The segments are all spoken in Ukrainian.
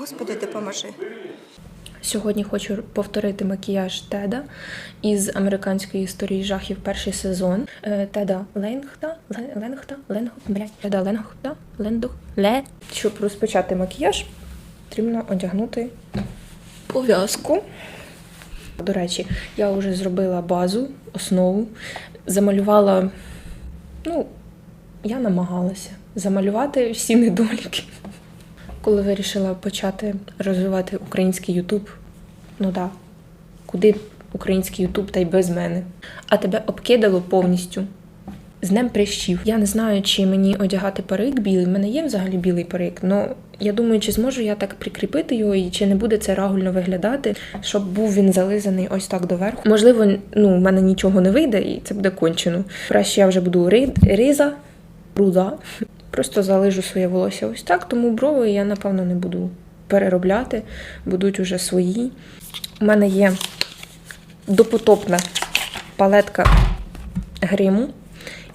Господи, допоможи. Сьогодні хочу повторити макіяж Теда із американської історії жахів перший сезон. Е, Теда Ленгта, Ленгта, Ленг, блядь, Теда Ленгта, Лендух, Ле. Щоб розпочати макіяж, потрібно одягнути пов'язку. До речі, я вже зробила базу, основу, замалювала, ну, я намагалася замалювати всі недоліки. Коли вирішила почати розвивати український Ютуб, ну да, куди український Ютуб та й без мене. А тебе обкидало повністю. З днем прищів. Я не знаю, чи мені одягати парик білий. В мене є взагалі білий парик, але я думаю, чи зможу я так прикріпити його, і чи не буде це рагульно виглядати, щоб був він зализаний ось так доверху. Можливо, ну, в мене нічого не вийде, і це буде кончено. Краще я вже буду ри- риза, руда. Просто залижу своє волосся ось так, тому брови я, напевно, не буду переробляти, будуть уже свої. У мене є допотопна палетка гриму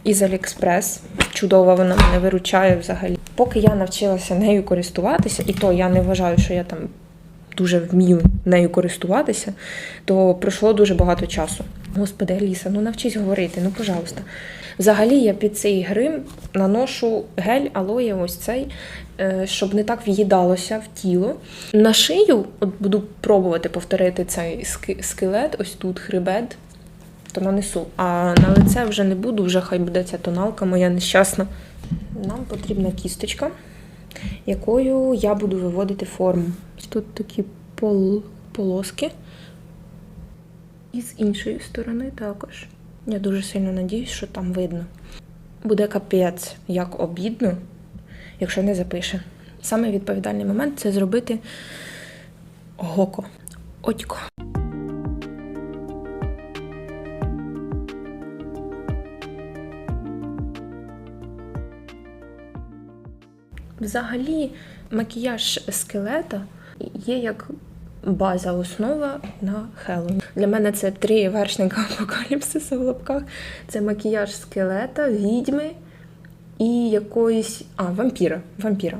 із Аліекспрес. Чудова, вона мене виручає взагалі. Поки я навчилася нею користуватися, і то я не вважаю, що я там дуже вмію нею користуватися, то пройшло дуже багато часу. Господи, Аліса, ну навчись говорити, ну пожалуйста. Взагалі я під цей грим наношу гель алоє, ось цей, е, щоб не так в'їдалося в тіло. На шию, от буду пробувати повторити цей скелет, ось тут хребет, то нанесу. А на лице вже не буду, вже хай буде ця тоналка моя нещасна. Нам потрібна кісточка, якою я буду виводити форму. Тут такі пол, полоски. І з іншої сторони також. Я дуже сильно надіюсь, що там видно. Буде капець, як обідно, якщо не запише. Саме відповідальний момент це зробити гоко. Отько. Взагалі, макіяж скелета є як база, основа на Хеллоуін. Для мене це три вершника апокаліпсису в лапках. Це макіяж скелета, відьми і якоїсь. А, вампіра. Вампіра.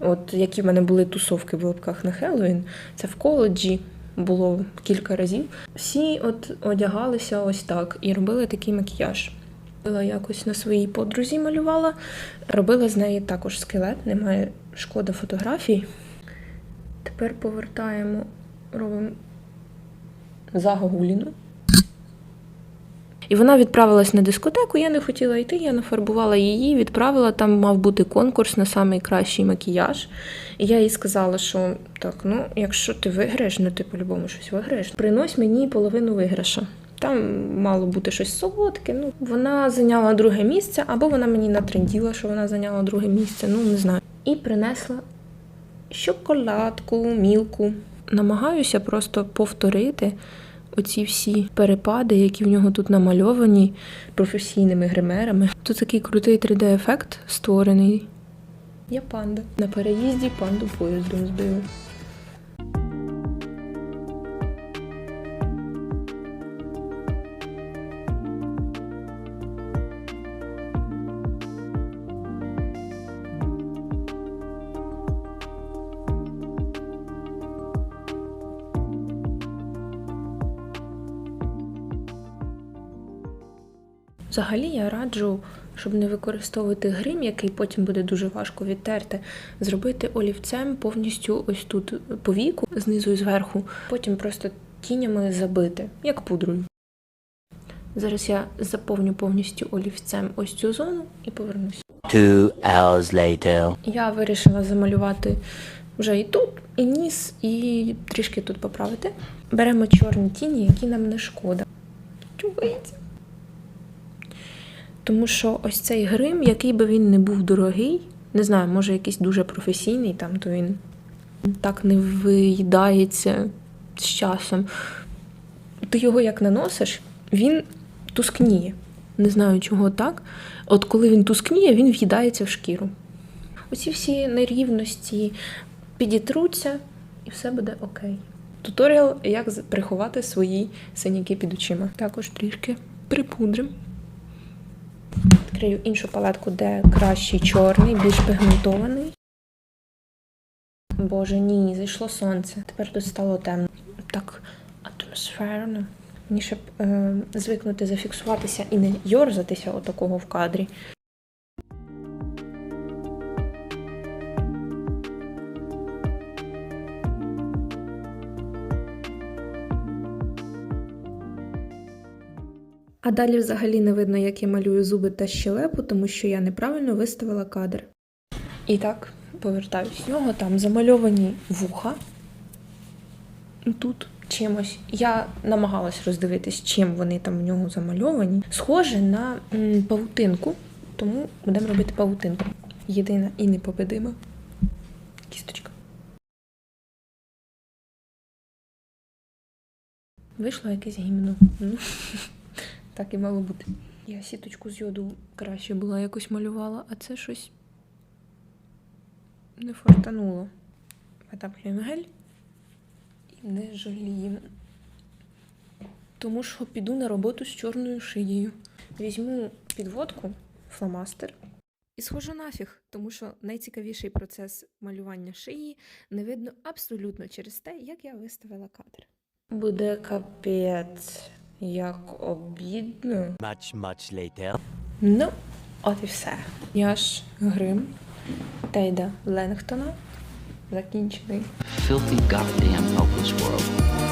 От які в мене були тусовки в лапках на Хеллоуін, це в коледжі було кілька разів. Всі от одягалися ось так і робили такий макіяж. Робила якось на своїй подрузі малювала. Робила з неї також скелет, немає шкода фотографій. Тепер повертаємо, робимо загогуліну. І вона відправилась на дискотеку, я не хотіла йти, я нафарбувала її, відправила, там мав бути конкурс на найкращий макіяж. І я їй сказала, що так, ну, якщо ти виграєш, ну ти по-любому щось виграєш, принось мені половину виграша. Там мало бути щось солодке. Ну, вона зайняла друге місце, або вона мені натренділа, що вона зайняла друге місце, ну не знаю. І принесла шоколадку, мілку. Намагаюся просто повторити оці всі перепади, які в нього тут намальовані професійними гримерами. Тут такий крутий 3D-ефект створений. Я панда. На переїзді панду поїздом збили. Взагалі я раджу, щоб не використовувати грим, який потім буде дуже важко відтерти, зробити олівцем повністю ось тут по віку, знизу і зверху, потім просто тінями забити, як пудрою. Зараз я заповню повністю олівцем ось цю зону і повернусь. Two hours later. Я вирішила замалювати вже і тут, і ніс, і трішки тут поправити. Беремо чорні тіні, які нам не шкода. Чувається. Тому що ось цей грим, який би він не був дорогий, не знаю, може якийсь дуже професійний, там, то він так не виїдається з часом. Ти його як наносиш, він тускніє. Не знаю, чого так. От коли він тускніє, він в'їдається в шкіру. Оці всі нерівності підітруться, і все буде окей. Туторіал, як приховати свої синяки під очима. Також трішки припудрим. Відкрию іншу палетку, де кращий чорний, більш пігментований. Боже, ні, зайшло сонце. Тепер тут стало темно. Так атмосферно. Мені щоб е, звикнути зафіксуватися і не йорзатися отакого в кадрі. А далі взагалі не видно, як я малюю зуби та щелепу, тому що я неправильно виставила кадр. І так, повертаюсь з нього, там замальовані вуха. Тут чимось. Я намагалась роздивитись, чим вони там в нього замальовані. Схоже на м, павутинку, тому будемо робити павутинку. Єдина і непобедима кісточка. Вийшло якесь гімно. Так і мало бути. Я сіточку з йоду краще була якось малювала, а це щось не фартануло. Витаплюємо гель і не жаліємо. Тому що піду на роботу з чорною шиєю. Візьму підводку, фломастер. І схожу нафіг, тому що найцікавіший процес малювання шиї не видно абсолютно через те, як я виставила кадр. Буде капець, як обідно. Much, much later. Ну, от і все. Я ж грим Тейда Ленгтона закінчений. filthy, goddamn helpless world.